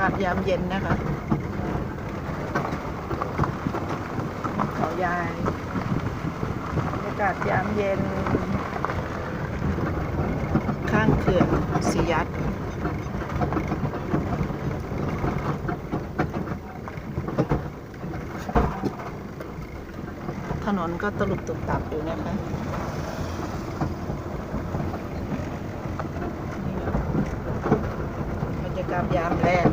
ากาศยามเย็นนะคะเขายายบรรยากาศยามเย็น ข้างเขื่อนสียัดถนนก็ตลุกตุกตับอยู่นะคะนี่ค่ะบรรยากาศยามแรก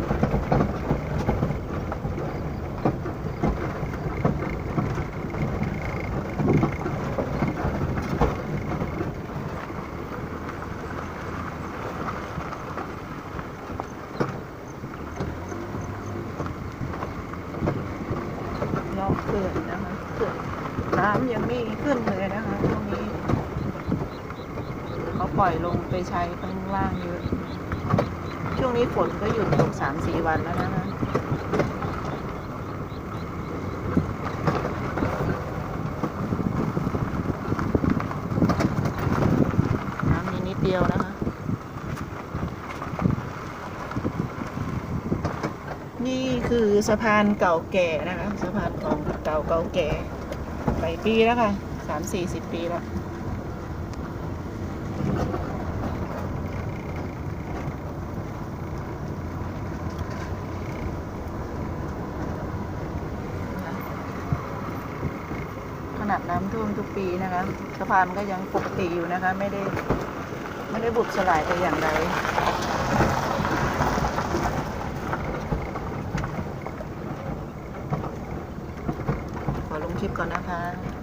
รอบเขื่อนนะคะเขื่อนน้ำยังไม่ขึ้นเลยนะคะช่วงนี้ เขาปล่อยลงไปใช้ข้างล่างเยอะ ช่วงนี้ฝนก็หยุดตกสามสี่วันแล้วนะคะน้ำมีนิดเดียวนะคะ นี่คือสะพานเก่าแก่นะคะ สะพานของเก่าเก่าแก่หลายปีแล้วค่ะสามสี่สิบปีแล้ว ขนาดน้ำท่วมทุกปีนะคะสะพานก็ยังปกติอยู่นะคะ ไม่ได้ไม่ได้บุบสลายแต่อย่างใดขอลงคลิปก่อนนะคะ